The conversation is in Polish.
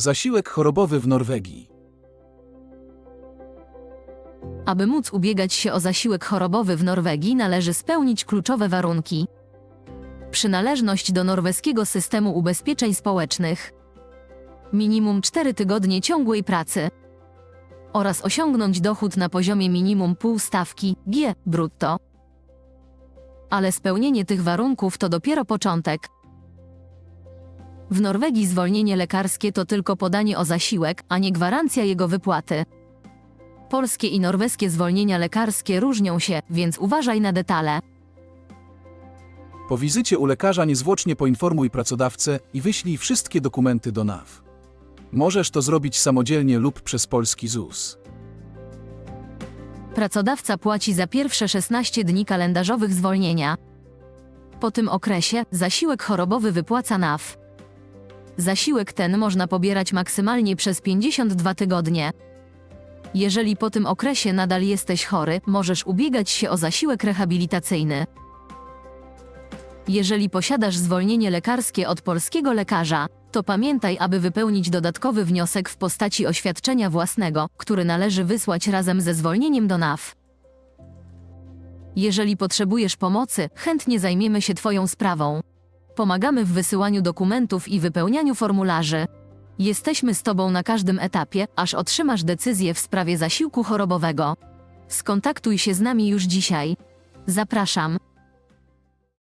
Zasiłek chorobowy w Norwegii. Aby móc ubiegać się o zasiłek chorobowy w Norwegii, należy spełnić kluczowe warunki: przynależność do norweskiego systemu ubezpieczeń społecznych, minimum 4 tygodnie ciągłej pracy oraz osiągnąć dochód na poziomie minimum pół stawki G brutto. Ale spełnienie tych warunków to dopiero początek. W Norwegii zwolnienie lekarskie to tylko podanie o zasiłek, a nie gwarancja jego wypłaty. Polskie i norweskie zwolnienia lekarskie różnią się, więc uważaj na detale. Po wizycie u lekarza niezwłocznie poinformuj pracodawcę i wyślij wszystkie dokumenty do NAW. Możesz to zrobić samodzielnie lub przez polski ZUS. Pracodawca płaci za pierwsze 16 dni kalendarzowych zwolnienia. Po tym okresie zasiłek chorobowy wypłaca NAW. Zasiłek ten można pobierać maksymalnie przez 52 tygodnie. Jeżeli po tym okresie nadal jesteś chory, możesz ubiegać się o zasiłek rehabilitacyjny. Jeżeli posiadasz zwolnienie lekarskie od polskiego lekarza, to pamiętaj, aby wypełnić dodatkowy wniosek w postaci oświadczenia własnego, który należy wysłać razem ze zwolnieniem do NAW. Jeżeli potrzebujesz pomocy, chętnie zajmiemy się Twoją sprawą. Pomagamy w wysyłaniu dokumentów i wypełnianiu formularzy. Jesteśmy z Tobą na każdym etapie, aż otrzymasz decyzję w sprawie zasiłku chorobowego. Skontaktuj się z nami już dzisiaj. Zapraszam.